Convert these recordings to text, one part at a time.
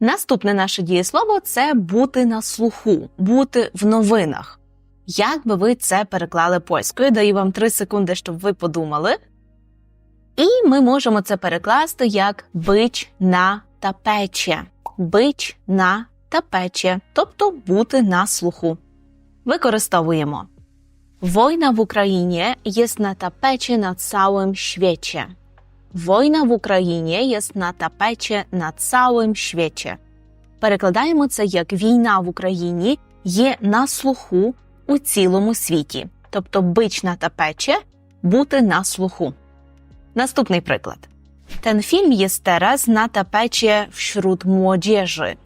Наступне наше дієслово це бути на слуху, бути в новинах. Як би ви це переклали польською? Даю вам 3 секунди, щоб ви подумали. І ми можемо це перекласти як бич на тапече. Бич на тапече, тобто бути на слуху. Використовуємо. Wojna w Ukrainie jest na tapecie na całym świecie. Wojna w Україні jest на tapecie на całym świecie. Перекладаємо це як війна в Україні є на слуху у цілому світі. Тобто бич на tapecie – бути на слуху. Наступний приклад. Ten film jest teraz na tapecie wśród młodzieży.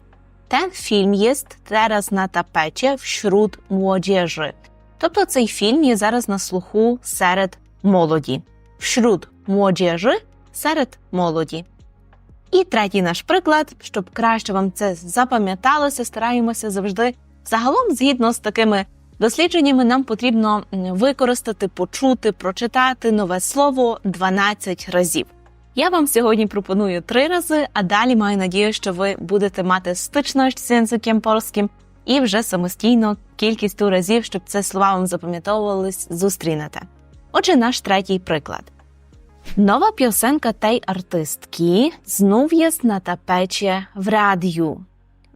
Ten film jest teraz na tapecie wśród młodzieży. Тобто цей фільм є зараз на слуху серед молоді. Wśród młodzieży – серед молоді. І третій наш приклад, щоб краще вам це запам'яталося, стараємося завжди. Загалом, згідно з такими дослідженнями, нам потрібно використати, почути, прочитати нове слово 12 разів. Я вам сьогодні пропоную три рази, а далі маю надію, що ви будете мати стичність з язиком польським і вже самостійно кількість ту разів, щоб це слова вам запам'ятовувались, зустрінете. Отже, наш третій приклад. Nowa piosenka tej artystki znów jest na tapecie w radiu.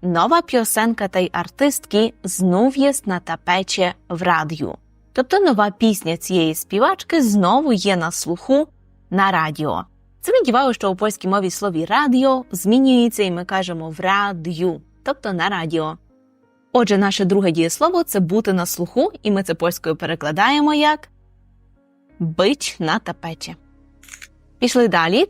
Nowa piosenka tej artystki znów jest na tapecie в радіо. Тобто нова пісня цієї співачки знову є на слуху на радіо. Зверніть увагу, що у польській мові слові радіо змінюється, і ми кажемо в радіо, тобто на радіо. Отже, наше друге дієслово це бути на слуху, і ми це польською перекладаємо як бич на тапеті. Пішли далі.